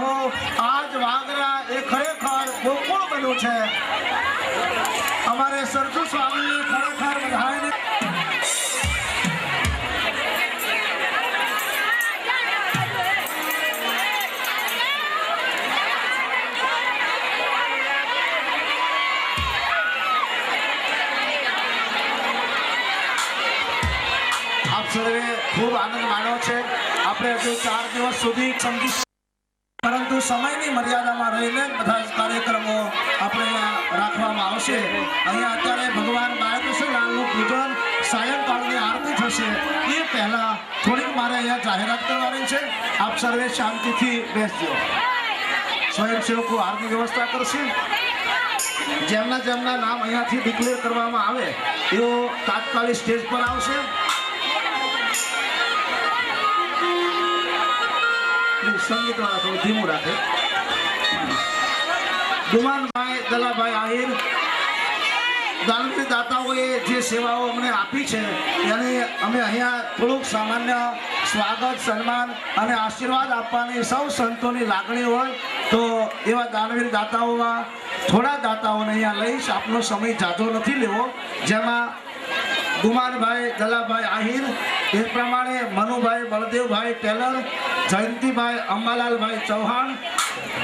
હો, આજ વાગરા એ ખરેખર ગોકુળ બન્યું છે. અમારે સરજુ સ્વામી ખરેખર બધાને આપ સર્વે ખૂબ આનંદ માણ્યો છે. આપણે હજુ ચાર દિવસ સુધી સમજી સમયની મર્યાદામાં રહીને બધા જ કાર્યક્રમો આપણે રાખવામાં આવશે. અહીંયા અત્યારે ભગવાન બાળકૃષ્ણલાલનું પૂજન સાયંકાળની આરતી થશે. એ પહેલા થોડીક મારે અહીંયા જાહેરાત કરવાની છે. આપ સર્વે શાંતિથી બેસજો. સ્વયંસેવકો હારની વ્યવસ્થા કરશે. જેમના જેમના નામ અહીંયાથી ડિક્લેર કરવામાં આવે, એઓ તાત્કાલિક સ્ટેજ પર આવશે. સંગીત વાળા થોડું ધીમું રાખે ગુમાનભાઈ દલાભાઈ આહિર દાનવીર દાતાઓએ જે સેવાઓ અમને આપી છે, એને અમે અહીંયા થોડુંક સામાન્ય સ્વાગત, સન્માન અને આશીર્વાદ આપવાની સૌ સંતોની લાગણી હોય તો એવા દાનવીર દાતાઓમાં થોડા દાતાઓને અહીંયા લઈશ. આપનો સમય જાજો નથી લેવો. જેમાં ગુમાનભાઈ દલાભાઈ આહિર, એ પ્રમાણે મનુભાઈ, બળદેવભાઈ ટેલર, જયંતિભાઈ અંબાલાલભાઈ ચૌહાણ,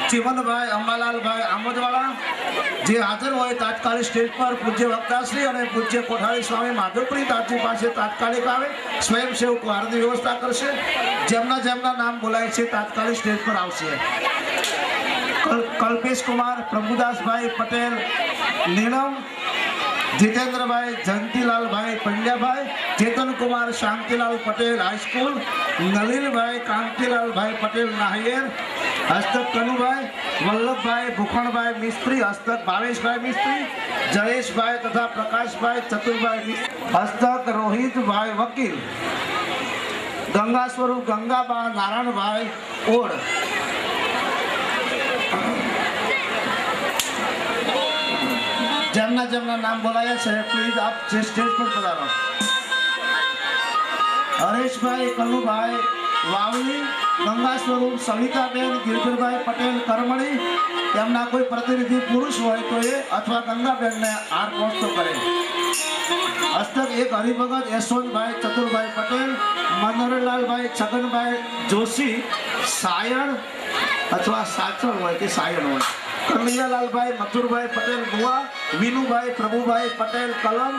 ચીમનભાઈ અંબાલાલભાઈ આમોદવાળા, જે હાજર હોય તાત્કાલિક સ્ટેજ પર પૂજ્ય વક્તાશ્રી અને પૂજ્ય કોઠારી સ્વામી માધવપ્રી તાજી પાસે તાત્કાલિક આવે, સ્વયંસેવકો હારની વ્યવસ્થા કરશે, જેમના જેમના નામ બોલાય છે તાત્કાલિક સ્ટેજ પર આવશે. કલ- કલ્પેશ કુમાર પ્રભુદાસભાઈ પટેલ, નીલમ જીતેન્દ્રભાઈ જયંતિલાલભાઈ પંડ્યાભાઈ, ચેતનકુમાર, શાંતિલાલ પટેલ હાઈસ્કૂલ નલિનભાઈ, કાંતિલાલભાઈ પટેલ નાહિયેર, હસ્તક કનુભાઈ, વલ્લભભાઈ, ભૂખણભાઈ મિસ્ત્રી, હસ્તક ભાવેશભાઈ મિસ્ત્રી, જયેશભાઈ તથા પ્રકાશભાઈ ચતુરભાઈ હસ્તક રોહિતભાઈ વકીલ, ગંગા સ્વરૂપ ગંગાબા નારાયણભાઈ ઓડ. જેમના જેમના નામ બોલાયા છે પ્લીઝ આપ જે સ્ટેજ પર પધારો. હરેશભાઈ કલુભાઈ વાવલી ગંગા સ્વરૂપ, સવિતાબેન, ગિરધરભાઈ પટેલ, કરમણી, તેમના કોઈ પ્રતિનિધિ પુરુષ હોય તો એ અથવા ગંગાબેનને હાર પહોંચતો કરે. હસ્તક એક હરિભગત, યશવંતભાઈ, ચતુરભાઈ પટેલ, મનોહરલાલભાઈ, છગનભાઈ જોશી, સાયણ અથવા સાચણ હોય કે સાયણ હોય. કનૈયાલાલભાઈ મથુરભાઈ પટેલ, ગુવા, વિનુભાઈ, પ્રભુભાઈ પટેલ, કલમ,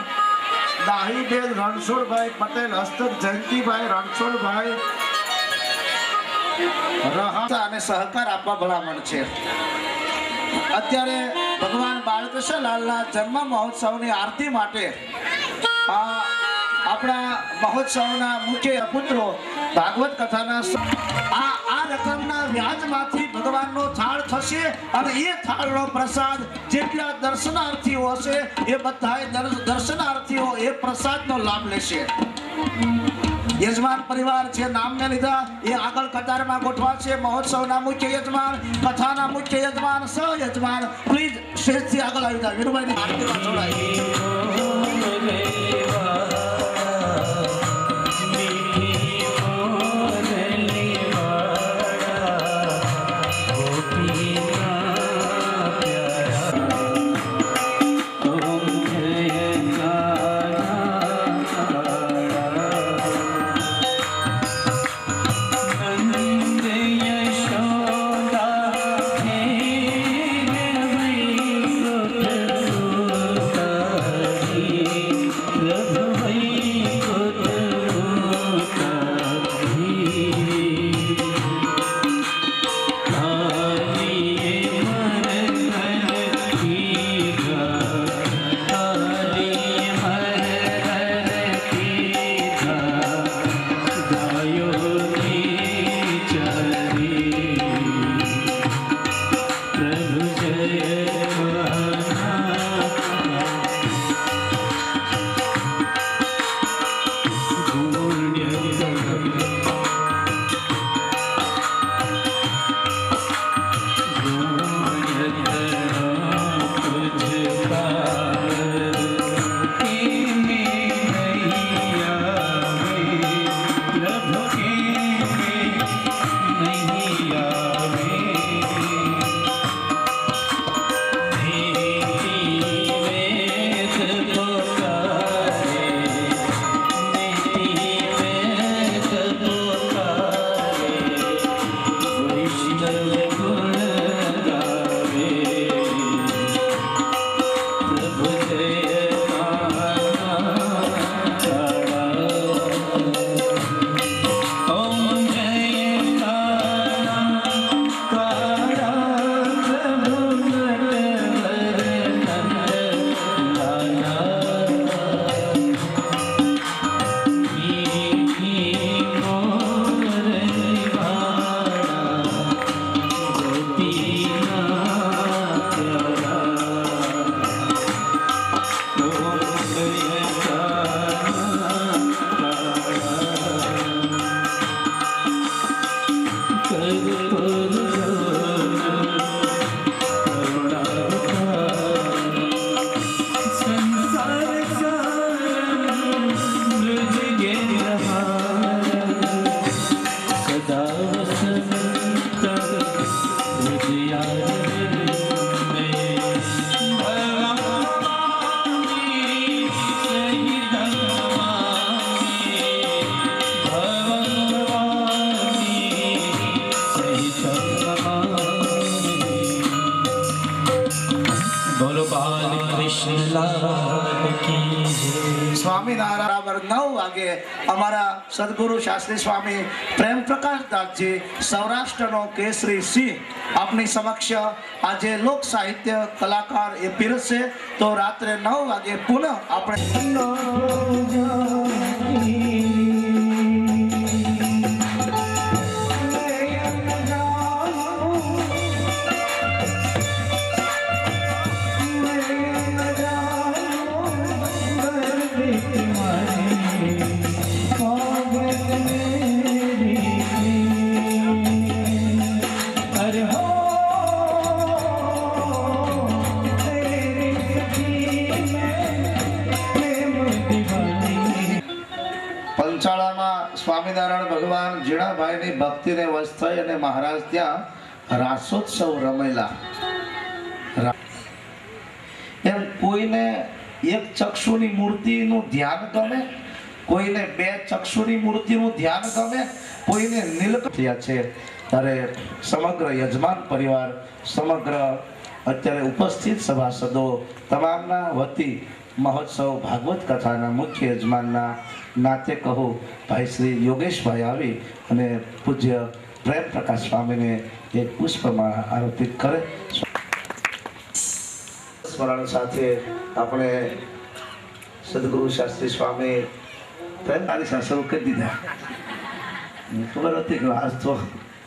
દાહીબેન, રણછોડભાઈ પટેલ, હસ્તક, જયંતિભાઈ, રણછોડભાઈ અને સહકાર આપવા ભલામણ છે. અત્યારે ભગવાન બાળકૃષ્ણલાલના જન્મ મહોત્સવની આરતી માટે આપણા મહોત્સવના મુખ્ય પુત્રો ભાગવત કથાના આ આ રકમના વ્યાજમાંથી ભગવાનનો થાળ થશે અને એ થાળનો પ્રસાદ જેટલા દર્શનાર્થીઓ હશે, એ બધા દર્શનાર્થીઓ એ પ્રસાદનો લાભ લેશે. યજમાન પરિવાર જે નામને લીધા, એ આગળ કતારમાં ગોઠવા છે. મહોત્સવના મુખ્ય યજમાન, કથાના મુખ્ય યજમાન સહ યજમાન પ્લીઝ સ્ટેજથી આગળ આવી જાય વીરુભાઈની જોડાય. સદગુરુ શાસ્ત્રી સ્વામી પ્રેમ પ્રકાશ દાસજી, સૌરાષ્ટ્રનો કેસરી સિંહ આપની સમક્ષ આજે લોક સાહિત્ય કલાકાર એ પીરસશે તો રાત્રે નવ વાગે પુનઃ આપણે સ્વામિનારાયણ ભગવાન જીણાભાઈની ભક્તિને વશ થઈ અને મહારાજ ત્યાં રાસોત્સવ રમેલા એમ કોઈને એક ચક્ષુની મૂર્તિનું ધ્યાન ગમે, કોઈને બે ચક્ષુની મૂર્તિનું ધ્યાન ગમે, કોઈને નીલક થયા છે. ત્યારે સમગ્ર યજમાન પરિવાર, સમગ્ર અત્યારે ઉપસ્થિત સભાસદો, તમામના વતી મહોત્સવ ભાગવત કથાના મુખ્ય યજમાનના નાતે કહો, ભાઈ શ્રી યોગેશભાઈ આવી અને પૂજ્ય પ્રેમ પ્રકાશ સ્વામીને એક પુષ્પમાં આરોપિત કરે. સ્મરણ સાથે આપણે સદગુરુ શાસ્ત્રી સ્વામી પ્રેમતાની સાથે શરૂ કરી દીધા. ખબર હતી કે આજ તો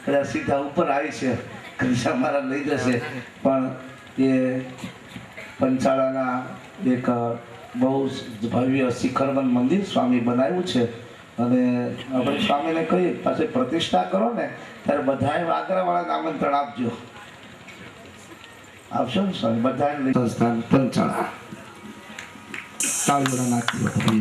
કદાચ સીધા ઉપર આવી છે કૃષ્ણ મારા લઈ જશે, પણ એ પંચાળાના એક બહુ ભવ્ય શિખરવન મંદિર સ્વામી બનાવ્યું છે. અને આપણે સ્વામીને કહીએ, પાસે પ્રતિષ્ઠા કરો ને, ત્યારે બધાએ વાગરાવાળાને આમંત્રણ આપજો. આપશો ને સ્વામી? બધાને સંસ્થાન પંચાળા. તાળીઓના નાખતી વખતે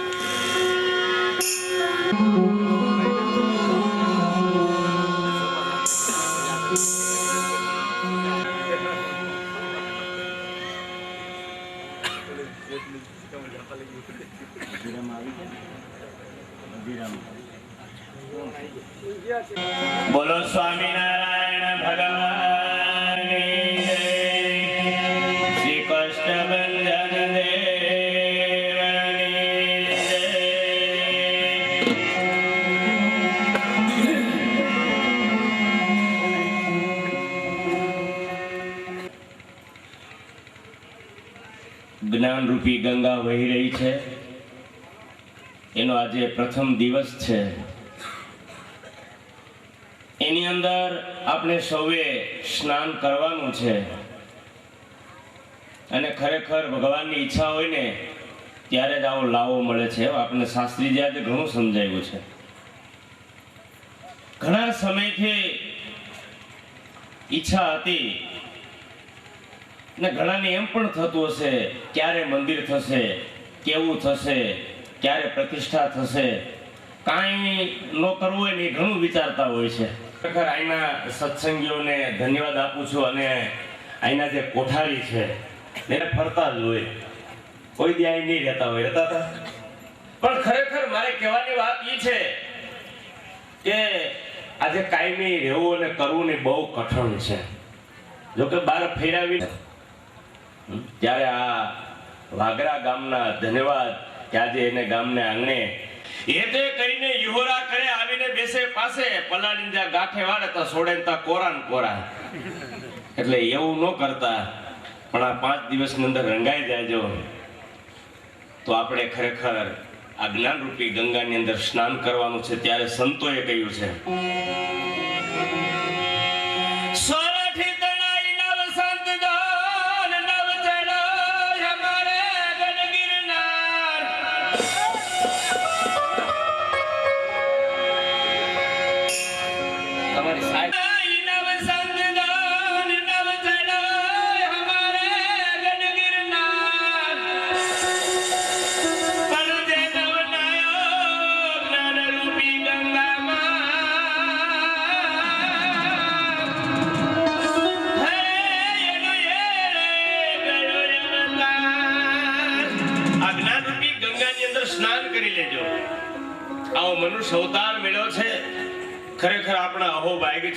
જ્ઞાનરૂપી ગંગા વહી રહી છે. એનો આજે પ્રથમ દિવસ છે. એની અંદર આપણે સૌએ સ્નાન કરવાનું છે. અને ખરેખર ભગવાનની ઈચ્છા હોય ને, ત્યારે જ આવો લાવો મળે છે. આપણે શાસ્ત્રીજી આજે ઘણું સમજાવ્યું છે. ઘણા સમયથી ઈચ્છા હતી ને ઘણાને એમ પણ થતું હશે, ક્યારે મંદિર થશે, કેવું થશે, ક્યારે પ્રતિષ્ઠા થશે, કાંઈ ન કરવું હોય ને ઘણું વિચારતા હોય છે. ખરેખર અહીંના સત્સંગીઓને ધન્યવાદ આપું છું અને અહીંના જે કોઠારી છે, એને ફરતા જ હોય. કોઈ દી અહીં નહીં રહેતા હોય, રહેતા હતા? પણ ખરેખર મારે કહેવાની વાત એ છે કે આજે કાયમી રહેવું અને કરવું ને બહુ કઠણ છે. જોકે બાર ફેરાવી ત્યારે આ વાગરા ગામના ધન્યવાદ કે આજે એને ગામને આંગણે એ તે યુહરા કરે આવીને બેસે પાસે પલાળીને ગાંઠે વાળે તો સોડે ત્યાં કોરા ને કોરા એટલે એવું ન કરતા, પણ આ પાંચ દિવસની અંદર રંગાઈ જાયજો. તો આપણે ખરેખર આ જ્ઞાનરૂપી ગંગાની અંદર સ્નાન કરવાનું છે, ત્યારે સંતોએ કહ્યું છે.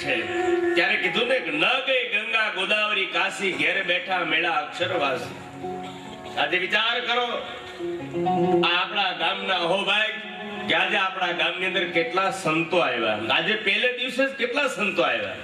છે. ત્યારે કીધું ને ન ગઈ ગંગા ગોદાવરી કાશી, ઘેર બેઠા મેળા અક્ષરવાસી. આજે વિચાર કરો, આ આપણા ગામના અહોભાઈ, કે આજે આપણા ગામની અંદર કેટલા સંતો આવ્યા. આજે પહેલે દિવસે જ કેટલા સંતો આવ્યા.